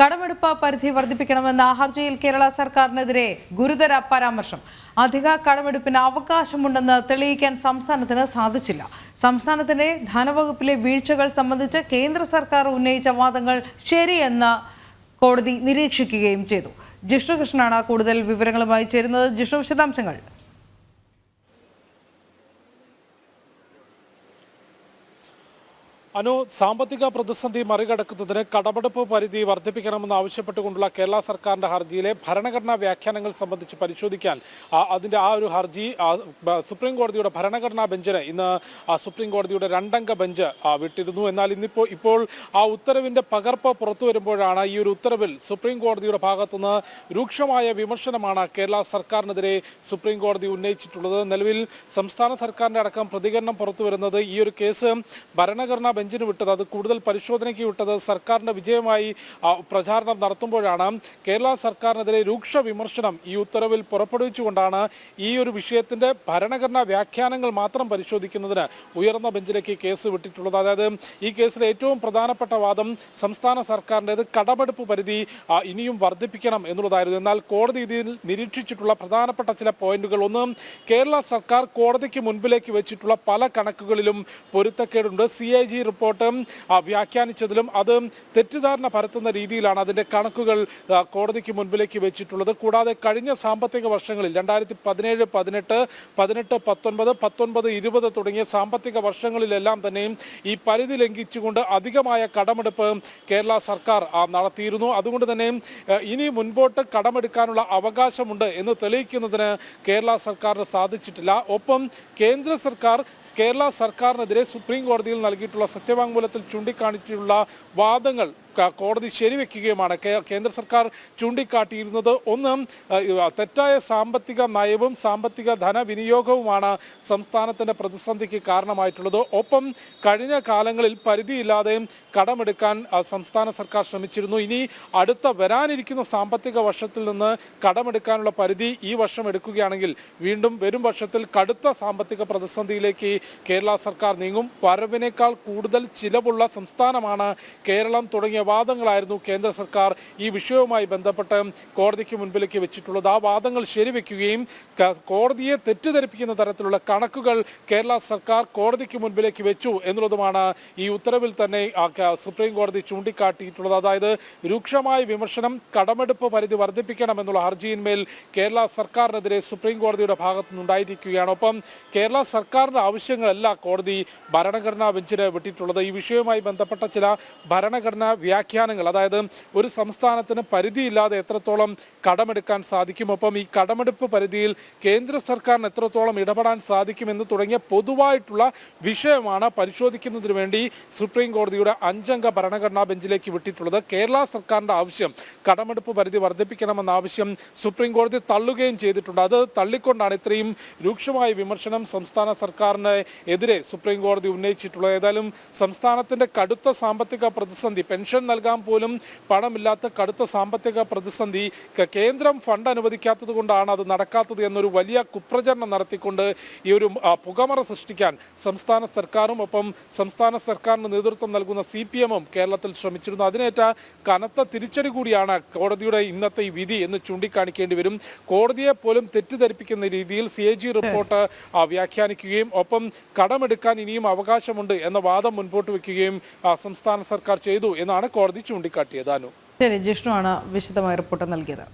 കടമെടുപ്പ് പരിധി വർദ്ധിപ്പിക്കണമെന്ന ഹർജിയിൽ കേരള സർക്കാരിനെതിരെ ഗുരുതര പരാമർശം. അധിക കടമെടുപ്പിന് അവകാശമുണ്ടെന്ന് തെളിയിക്കാൻ സംസ്ഥാനത്തിന് സാധിച്ചില്ല. സംസ്ഥാനത്തിന്റെ ധനവകുപ്പിലെ വീഴ്ചകൾ സംബന്ധിച്ച് കേന്ദ്ര സർക്കാർ ഉന്നയിച്ച വാദങ്ങൾ ശരിയെന്ന് കോടതി നിരീക്ഷിക്കുകയും ചെയ്തു. ജിഷ്ണു കൃഷ്ണനാണ് കൂടുതൽ വിവരങ്ങളുമായി ചേരുന്നത്. ജിഷ്ണു വിശദാംശങ്ങൾ. അനു സാമ്പത്തിക പ്രതിസന്ധി മറികടക്കുന്നതിന് കടമെടുപ്പ് പരിധി വർദ്ധിപ്പിക്കണമെന്ന് ആവശ്യപ്പെട്ടുകൊണ്ടുള്ള കേരള സർക്കാരിന്റെ ഹർജിയിലെ ഭരണഘടനാ വ്യാഖ്യാനങ്ങൾ സംബന്ധിച്ച് പരിശോധിക്കാൻ അതിന്റെ ആ ഒരു ഹർജി സുപ്രീം കോടതിയുടെ ഭരണഘടനാ ബെഞ്ചിന് ഇന്ന് സുപ്രീം കോടതിയുടെ രണ്ടംഗ ബെഞ്ച് വിട്ടിരുന്നു. എന്നാൽ ഇന്നിപ്പോ ഇപ്പോൾ ആ ഉത്തരവിന്റെ പകർപ്പ് പുറത്തു വരുമ്പോഴാണ് ഈ ഒരു ഉത്തരവിൽ സുപ്രീം കോടതിയുടെ ഭാഗത്തുനിന്ന് രൂക്ഷമായ വിമർശനമാണ് കേരള സർക്കാരിനെതിരെ സുപ്രീം കോടതി ഉന്നയിച്ചിട്ടുള്ളത്. നിലവിൽ സംസ്ഥാന സർക്കാരിന്റെ അടക്കം പ്രതികരണം പുറത്തു വരുന്നത് ഈ ഒരു കേസ് ഭരണഘടനാ ബെഞ്ചിന് വിട്ടത് അത് കൂടുതൽ പരിശോധനയ്ക്ക് വിട്ടത് സർക്കാരിന്റെ വിജയമായി പ്രചാരണം നടത്തുമ്പോഴാണ് കേരള സർക്കാരിനെതിരെ രൂക്ഷ വിമർശനം ഈ ഉത്തരവിൽ പുറപ്പെടുവിച്ചുകൊണ്ടാണ് ഈ ഒരു വിഷയത്തിന്റെ ഭരണഘടനാ വ്യാഖ്യാനങ്ങൾ മാത്രം പരിശോധിക്കുന്നതിന് ഉയർന്ന ബെഞ്ചിലേക്ക് കേസ് വിട്ടിട്ടുള്ളത്. അതായത് ഈ കേസിലെ ഏറ്റവും പ്രധാനപ്പെട്ട വാദം സംസ്ഥാന സർക്കാരിന്റെത് കടമെടുപ്പ് പരിധി ഇനിയും വർദ്ധിപ്പിക്കണം എന്നുള്ളതായിരുന്നു. എന്നാൽ കോടതി ഇതിൽ നിരീക്ഷിച്ചിട്ടുള്ള പ്രധാനപ്പെട്ട ചില പോയിന്റുകൾ. ഒന്ന് കേരള സർക്കാർ കോടതിക്ക് മുൻപിലേക്ക് വെച്ചിട്ടുള്ള പല കണക്കുകളിലും പൊരുത്തക്കേടുണ്ട്. സി ഐ ജി റിപ്പോർട്ട് വ്യാഖ്യാനിച്ചതിലും അത് തെറ്റിദ്ധാരണ പരത്തുന്ന രീതിയിലാണ് അതിന്റെ കണക്കുകൾ കോടതിക്ക് മുൻപിലേക്ക് വെച്ചിട്ടുള്ളത്. കൂടാതെ കഴിഞ്ഞ സാമ്പത്തിക വർഷങ്ങളിൽ രണ്ടായിരത്തി പതിനേഴ് പതിനെട്ട് പതിനെട്ട് പത്തൊൻപത് പത്തൊൻപത് ഇരുപത് തുടങ്ങിയ സാമ്പത്തിക വർഷങ്ങളിലെല്ലാം തന്നെ ഈ പരിധി ലംഘിച്ചുകൊണ്ട് അധികമായ കടമെടുപ്പ് കേരള സർക്കാർ നടത്തിയിരുന്നു. അതുകൊണ്ട് തന്നെ ഇനി മുൻപോട്ട് കടമെടുക്കാനുള്ള അവകാശമുണ്ട് എന്ന് തെളിയിക്കുന്നതിന് കേരള സർക്കാരിന് സാധിച്ചിട്ടില്ല. ഒപ്പം കേന്ദ്ര സർക്കാർ കേരള സർക്കാരിനെതിരെ സുപ്രീം കോടതിയിൽ നൽകിയിട്ടുള്ള സത്യവാങ്മൂലത്തിൽ ചൂണ്ടിക്കാണിച്ചിട്ടുള്ള വാദങ്ങൾ കോടതി ശരിവെക്കുകയുമാണ്. കേന്ദ്ര സർക്കാർ ചൂണ്ടിക്കാട്ടിയിരുന്നത് ഒന്ന് തെറ്റായ സാമ്പത്തിക നയവും സാമ്പത്തിക ധനവിനിയോഗവുമാണ് സംസ്ഥാനത്തിന്റെ പ്രതിസന്ധിക്ക് കാരണമായിട്ടുള്ളത്. ഒപ്പം കഴിഞ്ഞ കാലങ്ങളിൽ പരിധിയില്ലാതെ കടമെടുക്കാൻ സംസ്ഥാന സർക്കാർ ശ്രമിച്ചിരുന്നു. ഇനി അടുത്ത വരാനിരിക്കുന്ന സാമ്പത്തിക വർഷത്തിൽ നിന്ന് കടമെടുക്കാനുള്ള പരിധി ഈ വർഷം എടുക്കുകയാണെങ്കിൽ വീണ്ടും വരും വർഷത്തിൽ കടുത്ത സാമ്പത്തിക പ്രതിസന്ധിയിലേക്ക് കേരള സർക്കാർ നീങ്ങും. വരവിനേക്കാൾ കൂടുതൽ ചിലവുള്ള സംസ്ഥാനമാണ് കേരളം തുടങ്ങിയ വാദങ്ങളായിരുന്നു കേന്ദ്ര സർക്കാർ ഈ വിഷയവുമായി ബന്ധപ്പെട്ട് കോടതിക്ക് മുൻപിലേക്ക് വെച്ചിട്ടുള്ളത്. ആ വാദങ്ങൾ ശരിവെക്കുകയും കോടതിയെ തെറ്റിദ്ധരിപ്പിക്കുന്ന തരത്തിലുള്ള കണക്കുകൾ കേരള സർക്കാർ കോടതിക്ക് മുൻപിലേക്ക് വെച്ചു എന്നുള്ളതുമാണ് ഈ ഉത്തരവിൽ തന്നെ സുപ്രീം കോടതി ചൂണ്ടിക്കാട്ടിയിട്ടുള്ളത്. അതായത് രൂക്ഷമായ വിമർശനം കടമെടുപ്പ് പരിധി വർദ്ധിപ്പിക്കണമെന്നുള്ള ഹർജിയിന്മേൽ കേരള സർക്കാരിനെതിരെ സുപ്രീം കോടതിയുടെ ഭാഗത്തു നിന്നുണ്ടായിരിക്കുകയാണ് ഒപ്പം കേരള സർക്കാരിന്റെ ആവശ്യങ്ങളല്ല കോടതി ഭരണഘടനാ ബെഞ്ചിന് വിട്ടിട്ടുള്ളത്. ഈ വിഷയവുമായി ബന്ധപ്പെട്ട ചില ഭരണഘടനാ വ്യാഖ്യാനങ്ങൾ അതായത് ഒരു സംസ്ഥാനത്തിന് പരിധിയില്ലാതെ എത്രത്തോളം കടമെടുക്കാൻ സാധിക്കും ഒപ്പം ഈ കടമെടുപ്പ് പരിധിയിൽ കേന്ദ്ര സർക്കാരിന് എത്രത്തോളം ഇടപെടാൻ സാധിക്കുമെന്ന് തുടങ്ങിയ പൊതുവായിട്ടുള്ള വിഷയമാണ് പരിശോധിക്കുന്നതിന് വേണ്ടി സുപ്രീം കോടതിയുടെ അഞ്ചംഗ ഭരണഘടനാ ബെഞ്ചിലേക്ക് വിട്ടിട്ടുള്ളത്. കേരള സർക്കാരിന്റെ ആവശ്യം കടമെടുപ്പ് പരിധി വർദ്ധിപ്പിക്കണമെന്ന ആവശ്യം സുപ്രീം കോടതി തള്ളുകയും ചെയ്തിട്ടുണ്ട്. അത് തള്ളിക്കൊണ്ടാണ് ഇത്രയും രൂക്ഷമായ വിമർശനം സംസ്ഥാന സർക്കാരിന് എതിരെ സുപ്രീം കോടതി ഉന്നയിച്ചിട്ടുള്ളത്. ഏതായാലും സംസ്ഥാനത്തിന്റെ കടുത്ത സാമ്പത്തിക പ്രതിസന്ധി പെൻഷൻ നൽകാൻ പോലും പണമില്ലാത്ത കടുത്ത സാമ്പത്തിക പ്രതിസന്ധി കേന്ദ്രം ഫണ്ട് അനുവദിക്കാത്തത് കൊണ്ടാണ് അത് നടക്കാത്തത് എന്നൊരു വലിയ കുപ്രചരണം നടത്തിക്കൊണ്ട് ഈ ഒരു പുകമറ സൃഷ്ടിക്കാൻ സംസ്ഥാന സർക്കാരും ഒപ്പം സംസ്ഥാന സർക്കാരിന് നേതൃത്വം നൽകുന്ന സി പി എമ്മും കേരളത്തിൽ ശ്രമിച്ചിരുന്നു. അതിനേറ്റ കനത്ത തിരിച്ചടി കൂടിയാണ് കോടതിയുടെ ഇന്നത്തെ ഈ വിധി എന്ന് ചൂണ്ടിക്കാണിക്കേണ്ടി വരും. കോടതിയെ പോലും തെറ്റിദ്ധരിപ്പിക്കുന്ന രീതിയിൽ സി എ ജി റിപ്പോർട്ട് വ്യാഖ്യാനിക്കുകയും ഒപ്പം കടമെടുക്കാൻ ഇനിയും അവകാശമുണ്ട് എന്ന വാദം മുൻപോട്ട് വയ്ക്കുകയും സംസ്ഥാന സർക്കാർ ചെയ്തു എന്നാണ് കോടതി ചൂണ്ടിക്കാട്ടിയത് അനു. ശരി ജിഷ്ണു ആണ് വിശദമായ റിപ്പോർട്ട് നൽകിയത്.